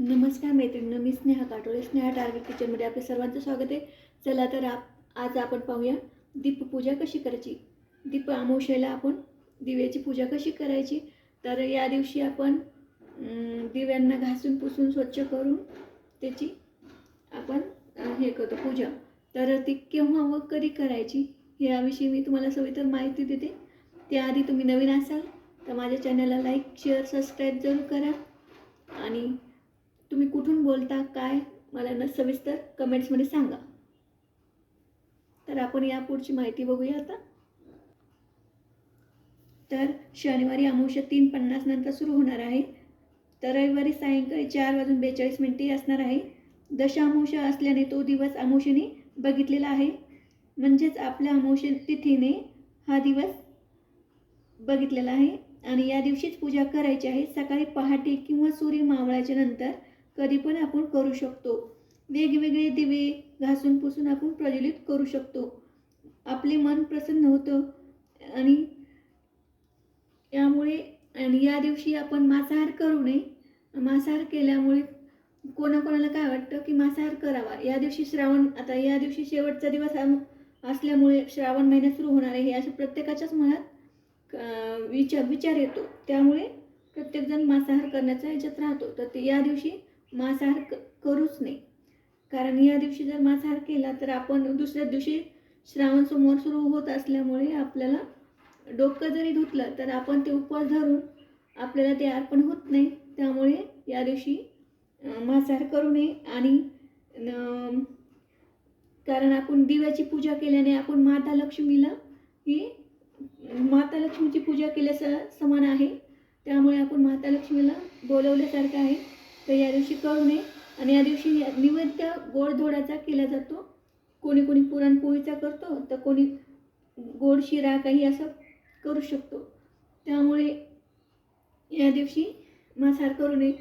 नमस्कार मैत्रिणी मी स्नेहा काटोळे. स्नेहा टार्गेट किचनमध्ये आपल्या सर्वांचं स्वागत आहे. चला तर आप आज आपण पाहूया दीपपूजा कशी करायची? दीप अमावश्याला आपण दिव्याची पूजा कशी करायची? तर या दिवशी आपण दिव्यांना घासून पुसून स्वच्छ करून त्याची आपण हे करतो पूजा. तर ती केव्हा व कधी करायची याविषयी मी तुम्हाला सविस्तर माहिती देते. त्याआधी तुम्ही नवीन असाल तर माझ्या चॅनलला लाईक शेअर सबस्क्राईब जरूर करा. आणि तुम्ही कुठून बोलता काय? मला न सविस्तर कमेंट्समध्ये सांगा. तर आपण या पुढची माहिती बघूया आता. तर शनिवारी अमावस्या तीन पन्नास नंतर सुरू होणार आहे. तर रविवारी सायंकाळी चार वाजून बेचाळीस मिनिटे असणार आहे. दशामावस्या असल्याने तो दिवस अमावशेने बघितलेला आहे. म्हणजेच आपल्या अमावस्या तिथीने हा दिवस बघितलेला आहे. आणि या दिवशीच पूजा करायची आहे. सकाळी पहाटे किंवा सूर्य मावळाच्या नंतर कधी पण आपण करू शकतो. वेगवेगळे दिवे घासून पुसून आपण प्रज्वलित करू शकतो. आपले मन प्रसन्न होतं आणि यामुळे आणि या दिवशी आपण मांसाहार करू नये. मांसाहार केल्यामुळे कोणाकोणाला काय वाटतं की मांसाहार करावा? या दिवशी श्रावण आता या दिवशी शेवटचा दिवस असल्यामुळे श्रावण महिना सुरू होणार आहे हे असं प्रत्येकाच्याच मनात विचार विचार येतो. त्यामुळे प्रत्येकजण मांसाहार करण्याचा ह्याच्यात राहतो. तर ते या दिवशी मांसाहार क करूच नाही कारण या दिवशी जर मांसाहार केला तर आपण दुसऱ्या दिवशी श्रावण समोर सुरू होत असल्यामुळे आपल्याला डोकं जरी धुतलं तर आपण ते उपवास धरून आपल्याला ते अर्पण होत नाही. त्यामुळे या दिवशी मांसाहार करू नये आणि कारण आपण दिव्याची पूजा केल्याने आपण माता लक्ष्मीला ही माता लक्ष्मीची पूजा केल्यास समान आहे. त्यामुळे आपण माता लक्ष्मीला बोलवल्यासारखं आहे. तर या दिवशी करू नये. आणि या दिवशी निवेद्य गोडधोडाचा केला जातो. कोणी कोणी पुरणपोळीचा करतो तर कोणी गोड शिरा काही असं करू शकतो. त्यामुळे या दिवशी मांसाहार करू नये.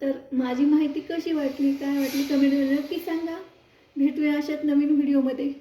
तर माझी माहिती कशी वाटली काय वाटली कमेंटमध्ये नक्की सांगा. भेटूया अशाच नवीन व्हिडिओमध्ये